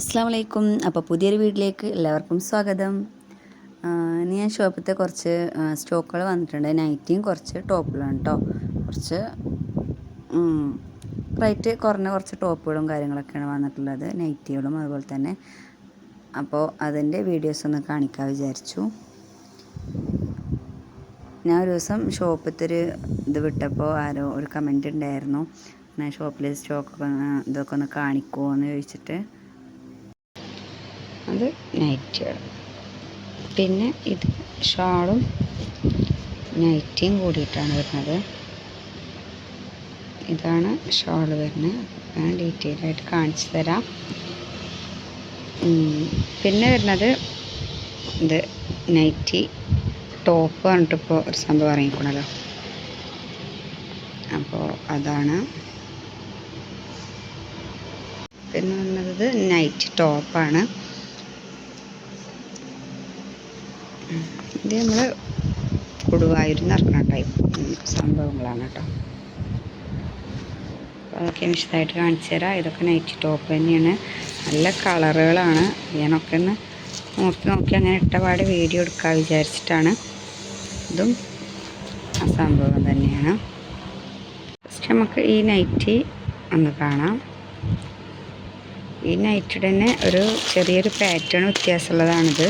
അസ്സാം വലൈക്കും അപ്പോൾ പുതിയൊരു വീട്ടിലേക്ക് എല്ലാവർക്കും സ്വാഗതം. ഇനി ഞാൻ ഷോപ്പിലത്തെ കുറച്ച് സ്റ്റോക്കുകൾ വന്നിട്ടുണ്ട്. നൈറ്റിയും കുറച്ച് ടോപ്പുകളും കേട്ടോ കുറച്ച് റേറ്റ് കുറഞ്ഞ കുറച്ച് ടോപ്പുകളും കാര്യങ്ങളൊക്കെയാണ് വന്നിട്ടുള്ളത്. നൈറ്റികളും അതുപോലെ തന്നെ. അപ്പോൾ അതിന്റെ വീഡിയോസ് ഒന്ന് കാണിക്കാൻ വിചാരിച്ചു. ഞാൻ ഒരു ദിവസം ഷോപ്പിലത്തെ ഒരു ഇത് വിട്ടപ്പോൾ ആരോ ഒരു കമന്റ് ഉണ്ടായിരുന്നു ഞാൻ ഷോപ്പിലെ സ്റ്റോക്കൊക്കെ ഇതൊക്കെ ഒന്ന് കാണിക്കുമോ എന്ന് ചോദിച്ചിട്ട് അത് നൈറ്റികൾ പിന്നെ ഇത് ഷാളും നൈറ്റിയും കൂടിയിട്ടാണ് വരുന്നത്. ഇതാണ് ഷാൾ വരുന്നത്. ഞാൻ ഡീറ്റെയിൽ ആയിട്ട് കാണിച്ചു തരാം. പിന്നെ വരുന്നത് ഇത് നൈറ്റി ടോപ്പ് പറഞ്ഞിട്ടിപ്പോൾ ഒരു സംഭവം ഇറങ്ങിക്കണല്ലോ. അപ്പോൾ അതാണ്. പിന്നെ വരുന്നത് നൈറ്റ് ടോപ്പാണ് ഇത് നമ്മൾ കൊടുവായൂരിൽ നിന്ന് ഇറക്കുന്ന ടൈപ്പ് സംഭവങ്ങളാണ് കേട്ടോ. അതൊക്കെ വിശദമായിട്ട് കാണിച്ചു തരാം. ഇതൊക്കെ നൈറ്റ് ടോപ്പ് തന്നെയാണ്. നല്ല കളറുകളാണ്. ഞാനൊക്കെ ഒന്ന് നോക്കി നോക്കി അങ്ങനെ ഇട്ടപാട് വീഡിയോ എടുക്കാൻ വിചാരിച്ചിട്ടാണ്. ഇതും ആ സംഭവം തന്നെയാണ്. ഫസ്റ്റ് നമുക്ക് ഈ നൈറ്റി ഒന്ന് കാണാം. ഈ നൈറ്റിയുടെ തന്നെ ഒരു ചെറിയൊരു പാറ്റേൺ വ്യത്യാസമുള്ളതാണിത്.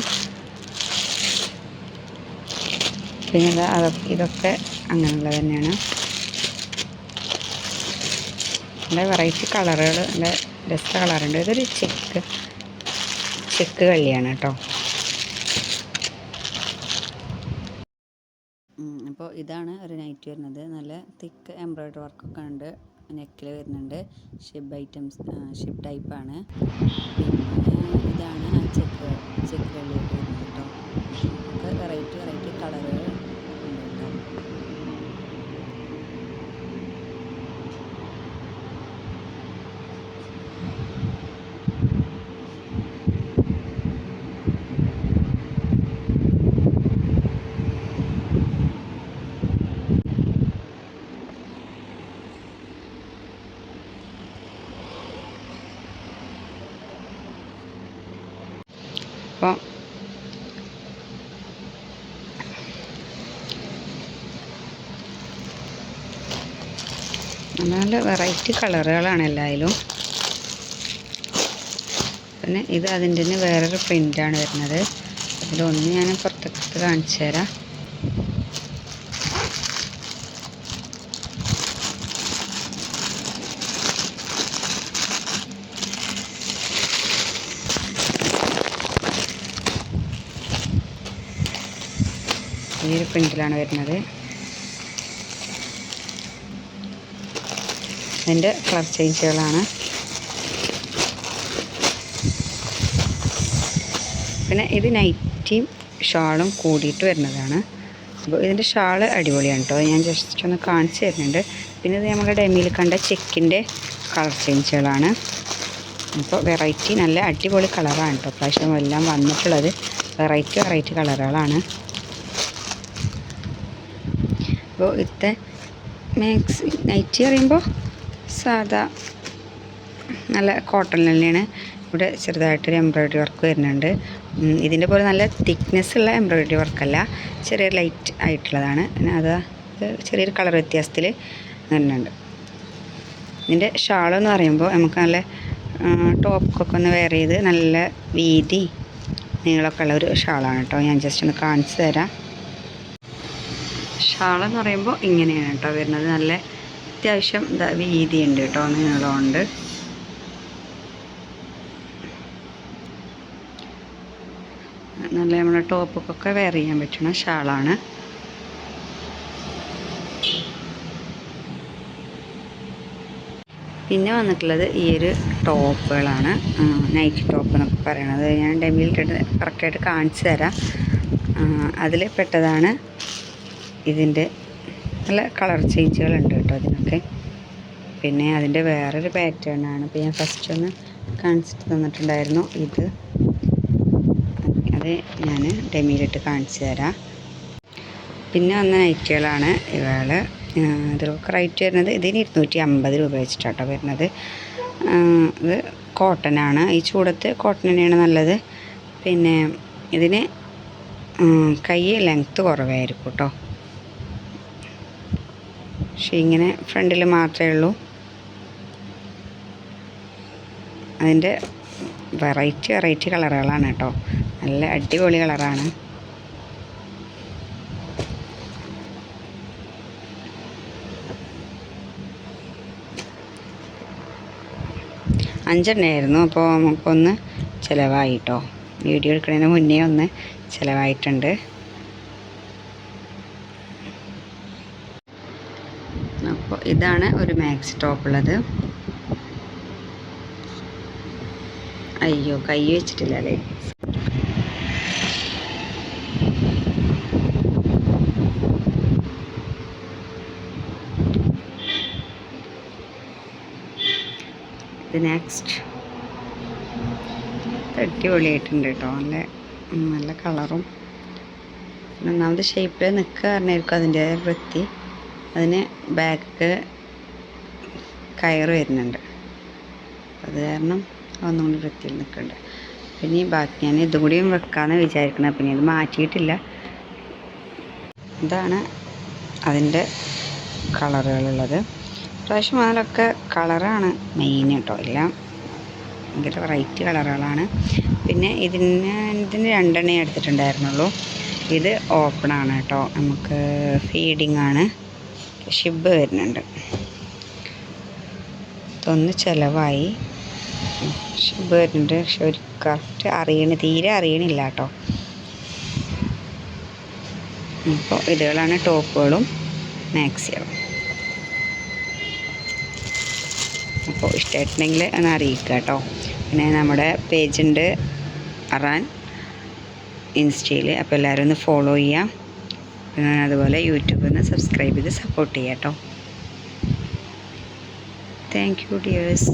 ഇതാ അതൊക്കെ ഇതൊക്കെ അങ്ങനെയുള്ളത് തന്നെയാണ്. നല്ല വെറൈറ്റി കളറുകൾ നല്ല രസ കളറുണ്ട് ഇതൊരു ചെക്ക് ചെക്ക് കള്ളിയാണ് കേട്ടോ. അപ്പോൾ ഇതാണ് ഒരു നൈറ്റ് വരുന്നത്. നല്ല തിക്ക് എംബ്രോയ്ഡറി വർക്കൊക്കെ ഉണ്ട്. നെക്കിൽ വരുന്നുണ്ട്. ഷിബ് ഐറ്റംസ് ഷിബ് ടൈപ്പാണ് പിന്നെ ഇതാണ് ആ ചെക്ക് ചെക്ക് കള്ളിയായിട്ട് വരുന്നത് കേട്ടോ ഒക്കെ വെറൈറ്റി വെറൈറ്റി കളറുകൾ ഉണ്ട് കേട്ടോ അപ്പോൾ നല്ല വെറൈറ്റി കളറുകളാണ് എല്ലായാലും. പിന്നെ ഇത് അതിന്റെ തന്നെ വേറൊരു പ്രിന്റാണ് വരുന്നത്. അതിലൊന്ന് ഞാൻ പുറത്തേക്ക് കാണിച്ചു തരാം ഈ ഒരു പ്രിന്റിലാണ് വരുന്നത്. അതിന്റെ കളർ ചേഞ്ചുകളാണ് പിന്നെ ഇത് നൈറ്റിയും ഷാളും കൂടിയിട്ട് വരുന്നതാണ്. അപ്പോൾ ഇതിന്റെ ഷാൾ അടിപൊളിയാണ് കേട്ടോ. ഞാൻ ജസ്റ്റ് ഒന്ന് കാണിച്ചു തരുന്നുണ്ട്. പിന്നെ ഇത് നമ്മുടെ ഡെമിയിൽ കണ്ട ചെക്കിന്റെ കളർ ചേഞ്ചുകളാണ് അപ്പോൾ വെറൈറ്റി നല്ല അടിപൊളി കളറാണ് കേട്ടോ. പ്രാവശ്യം എല്ലാം വന്നിട്ടുള്ളത്. വെറൈറ്റി വെറൈറ്റി കളറുകളാണ് അപ്പോൾ ഇത്തെ മാക്സി നൈറ്റി പറയുമ്പോൾ സാധാ നല്ല കോട്ടൺ തന്നെയാണ്. ഇവിടെ ചെറുതായിട്ടൊരു എംബ്രോയ്ഡറി വർക്ക് വരുന്നുണ്ട്. ഇതിന്റെ പോലെ നല്ല തിക്നെസ് ഉള്ള എംബ്രോയ്ഡറി വർക്കല്ല ചെറിയ ലൈറ്റ് ആയിട്ടുള്ളതാണ്. അത് ചെറിയൊരു കളർ വ്യത്യാസത്തിൽ വരുന്നുണ്ട്. ഇതിന്റെ ഷാളെന്ന് പറയുമ്പോൾ നമുക്ക് നല്ല ടോപ്പൊക്കെ ഒന്ന് വെയർ ചെയ്ത് നല്ല വീതി നീളമൊക്കെ ഉള്ള ഒരു ഷാളാണ് കേട്ടോ. ഞാൻ ജസ്റ്റ് ഒന്ന് കാണിച്ചു തരാം. ഷാളെന്ന് പറയുമ്പോൾ ഇങ്ങനെയാണ് കേട്ടോ വരുന്നത്. നല്ല അത്യാവശ്യം വീതിയുണ്ട് കേട്ടോ നീളമുണ്ട്. നല്ല നമ്മുടെ ടോപ്പൊക്കെ വെയർ ചെയ്യാൻ പറ്റുന്ന ഷാളാണ്. പിന്നെ വന്നിട്ടുള്ളത് ഈ ഒരു ടോപ്പുകളാണ്. നൈറ്റ് ടോപ്പ് എന്നൊക്കെ പറയണത്. ഞാൻ ഡെമിയിൽ കറക്റ്റായിട്ട് കാണിച്ചു തരാം. അതിൽ പെട്ടതാണ് ഇതിന്റെ നല്ല കളർ ചേഞ്ചുകളുണ്ട് കേട്ടോ അതിനൊക്കെ. പിന്നെ അതിന്റെ വേറൊരു പാറ്റേൺ ആണ്. ഇപ്പോൾ ഞാൻ ഫസ്റ്റ് ഒന്ന് കാണിച്ചിട്ട് തന്നിട്ടുണ്ടായിരുന്നു. ഇത് അത് ഞാൻ ഡെമിയിലിട്ട് കാണിച്ചു തരാം. പിന്നെ വന്ന നൈറ്റുകളാണ് ഇവൾ. ഇതിലൊക്കെ റേറ്റ് വരുന്നത് ഇതിന് ഇരുന്നൂറ്റി അമ്പത് രൂപ വെച്ചിട്ടാട്ടോ വരുന്നത്. ഇത് ഇത് ആണ്. ഈ ചൂടത്ത് കോട്ടൺ തന്നെയാണ് നല്ലത്. പിന്നെ ഇതിന് കൈ ലെങ്ത്ത് കുറവായിരിക്കും കേട്ടോ. പക്ഷേ ഇങ്ങനെ ഫ്രണ്ടിൽ മാത്രമേ ഉള്ളൂ. അതിന്റെ വെറൈറ്റി വെറൈറ്റി കളറുകളാണ് കേട്ടോ. നല്ല അടിപൊളി കളറാണ്. അഞ്ചെണ്ണയായിരുന്നു. അപ്പോൾ നമുക്കൊന്ന് ചിലവായിട്ടോ വീഡിയോ എടുക്കുന്നതിന് മുന്നേ ഒന്ന് ചിലവായിട്ടുണ്ട് അപ്പോൾ ഇതാണ് ഒരു മാക്സ് ടോപ്പ് ഉള്ളത്. അയ്യോ കൈ വെച്ചിട്ടില്ല അല്ലേ? ഇത് നെക്സ്റ്റ് അടിപൊളിയായിട്ടുണ്ട് കേട്ടോ. നല്ല നല്ല കളറും ഒന്നാമത് ഷേപ്പിൽ നിൽക്കുക പറഞ്ഞായിരിക്കും അതിന്റെ വൃത്തി. അതിന് ബാക്ക് കയറ് വരുന്നുണ്ട്. അത് കാരണം ഒന്നുകൂടി വൃത്തിയിൽ നിൽക്കുന്നുണ്ട് പിന്നെ ഈ ബാക്കി ഞാൻ ഇതും കൂടിയും വെക്കാമെന്ന് വിചാരിക്കണം. പിന്നെ ഇത് മാറ്റിയിട്ടില്ല. ഇതാണ് അതിന്റെ കളറുകളുള്ളത്. പ്രാവശ്യം അതിലൊക്കെ കളറാണ് മെയിൻ കേട്ടോ എല്ലാം ഭയങ്കര വെറൈറ്റി കളറുകളാണ്. പിന്നെ ഇതിന് ഇതിന് രണ്ടെണ്ണേ എടുത്തിട്ടുണ്ടായിരുന്നുള്ളൂ. ഇത് ഓപ്പൺ ആണ് കേട്ടോ നമുക്ക് ഫീഡിങ് ആണ്. ഷിബ് വരുന്നുണ്ട്. ഇതൊന്ന് ചിലവായി. ഷിബ് വരുന്നുണ്ട്. പക്ഷെ ഒരു കറക്റ്റ് അറിയണ തീരെ അറിയണില്ല കേട്ടോ. അപ്പോൾ ഇതുകളാണ് ടോപ്പുകളും മാക്സികളും. അപ്പോൾ ഇഷ്ടമായിട്ടുണ്ടെങ്കിൽ ഒന്ന് അറിയിക്കുക കേട്ടോ. പിന്നെ നമ്മുടെ പേജുണ്ട് അറാൻ ഇൻസ്റ്റയിൽ. അപ്പോൾ എല്ലാവരും ഒന്ന് ഫോളോ ചെയ്യാം അതുപോലെ യൂട്യൂബിൽ നിന്ന് സബ്സ്ക്രൈബ് ചെയ്ത് സപ്പോർട്ട് ചെയ്യാം കേട്ടോ താങ്ക് യു ഡിയേഴ്സ്